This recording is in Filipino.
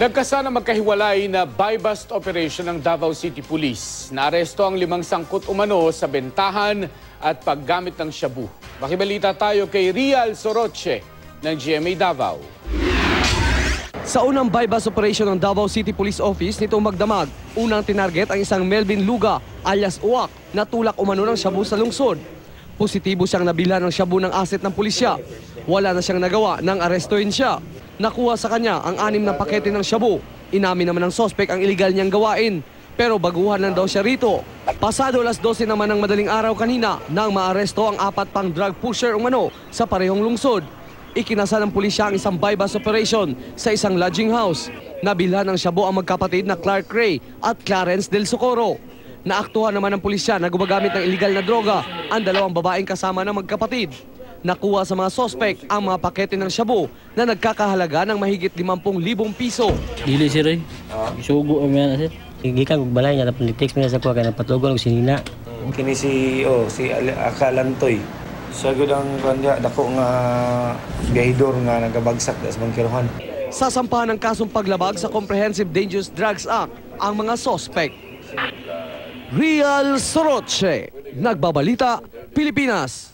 Nagkasa na magkahiwalay na buy-bust operation ng Davao City Police. Naaresto ang limang sangkot umano sa bentahan at paggamit ng shabu. Makibalita tayo kay Rial Soroche ng GMA Davao. Sa unang buy-bus operation ng Davao City Police Office nitong magdamag, unang tinarget ang isang Melvin Luga alias Uwak na tulak umano ng shabu sa lungsod. Positibo siyang nabilhan ng shabu ng asset ng pulisya. Wala na siyang nagawa nang arestuin siya. Nakuha sa kanya ang anim na pakete ng shabu. Inamin naman ng sospek ang iligal niyang gawain. Pero baguhan lang daw siya rito. Pasado las 12 naman ng madaling araw kanina nang maaresto ang apat pang drug pusher umano sa parehong lungsod. Ikinasa ng pulisya ang isang buy-bus operation sa isang lodging house. Nabilhan ng shabu ang magkapatid na Clark Ray at Clarence Del Socorro. Naaktuhan naman ng pulisya na gumagamit ng illegal na droga ang dalawang babaeng kasama ng magkapatid. Nakuha sa mga sospek ang mga pakete ng shabu na nagkakahalaga ng mahigit 50,000 piso. Dili sir eh. Isugo ang mga sir. Gikan kog balay niya tapos text mi sa ko kay napatugon og sinina. Kini si oh si Akalantoy. Siya gud ang kanya dako nga gahidor nga nagabagsak sa bangkirohan. Sasampahan ng kasong paglabag sa Comprehensive Dangerous Drugs Act ang mga sospek. Real Soroche, Nagbabalita, Pilipinas.